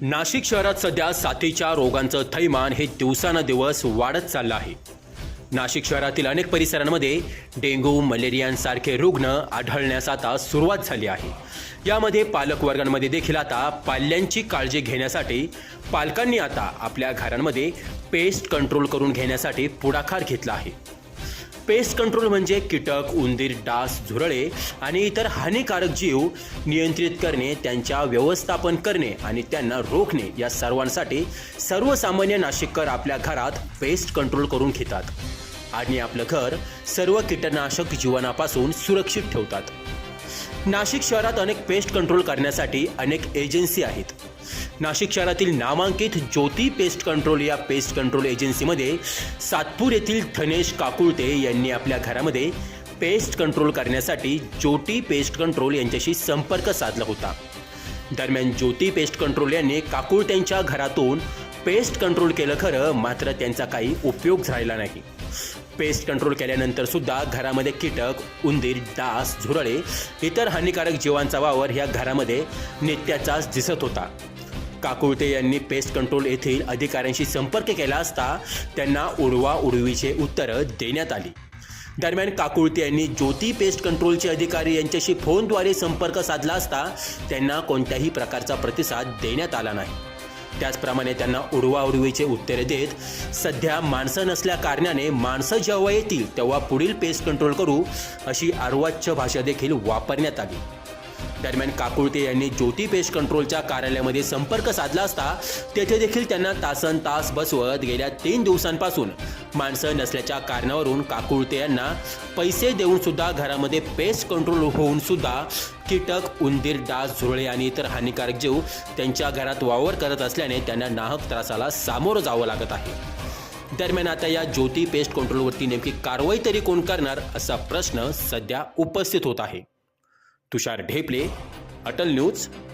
नाशिक शहरात सध्या साथीच्या रोगांचं थैमान हे दिवसानुदिवस वाढत चाललं आहे. नाशिक शहरातील अनेक परिसरांमध्ये डेंग्यू मलेरियांसारखे रुग्ण आढळण्यास आता सुरुवात झाली आहे. यामध्ये पालकवर्गांमध्ये देखील आता पाल्यांची काळजी घेण्यासाठी पालकांनी आता आपल्या घरांमध्ये पेस्ट कंट्रोल करून घेण्यासाठी पुढाकार घेतला आहे. पेस्ट कंट्रोल म्हणजे कीटक उंदीर डास झुरळे आणि इतर हानिकारक जीव नियंत्रित करणे त्यांच्या व्यवस्थापन करणे आणि त्यांना रोखणे या सर्वांसाठी सर्वसामान्य नाशिककर आपल्या घरात पेस्ट कंट्रोल करून घेतात आणि आपलं घर सर्व कीटकनाशक जीवनापासून सुरक्षित ठेवतात. नाशिक शहरात अनेक पेस्ट कंट्रोल करण्यासाठी अनेक एजन्सी आहेत. नाशिक शहरातील नामांकित ज्योती पेस्ट कंट्रोल या पेस्ट कंट्रोल एजन्सीमध्ये सातपूर येथील धनेश काकुळते यांनी आपल्या घरामध्ये पेस्ट कंट्रोल करण्यासाठी ज्योती पेस्ट कंट्रोल यांच्याशी संपर्क साधला होता. दरम्यान ज्योती पेस्ट कंट्रोल यांनी काकुळत्यांच्या घरातून पेस्ट कंट्रोल केलं खरं मात्र त्यांचा काही उपयोग झालेला नाही. पेस्ट कंट्रोल केल्यानंतर सुद्धा घरामध्ये कीटक उंदीर डास झुरळे इतर हानिकारक जीवांचा वावर ह्या घरामध्ये नित्याचाच दिसत होता. काकुळते यांनी पेस्ट कंट्रोल येथील अधिकाऱ्यांशी संपर्क केला असता त्यांना उडवा उडवीचे उत्तरं देण्यात आली. दरम्यान काकुळते यांनी ज्योती पेस्ट कंट्रोलचे अधिकारी यांच्याशी फोनद्वारे संपर्क साधला असता त्यांना कोणत्याही प्रकारचा प्रतिसाद देण्यात आला नाही. त्याचप्रमाणे त्यांना उडवाउडवीचे उत्तरे देत सध्या माणसं नसल्या कारणाने माणसं जेव्हा येतील तेव्हा पुढील पेस्ट कंट्रोल करू अशी अर्वाच्य भाषा देखील वापरण्यात आली. दरम्यान काकुळते यांनी ज्योती पेस्ट कंट्रोलच्या कार्यालयामध्ये संपर्क साधला असता तेथे देखील त्यांना तासन तास बसवत गेल्या तीन दिवसांपासून. माणसं नसल्याच्या कारणावरून काकुळते यांना पैसे देऊन सुद्धा घरामध्ये पेस्ट कंट्रोल होऊन सुद्धा कीटक उंदीर डास झुरळे आणि इतर हानिकारक जीव त्यांच्या घरात वावर करत असल्याने त्यांना नाहक त्रासाला सामोरं जावं लागत आहे. दरम्यान आता या ज्योती पेस्ट कंट्रोलवरती नेमकी कारवाई तरी कोण करणार असा प्रश्न सध्या उपस्थित होत आहे. तुषार ढेपले अटल न्यूज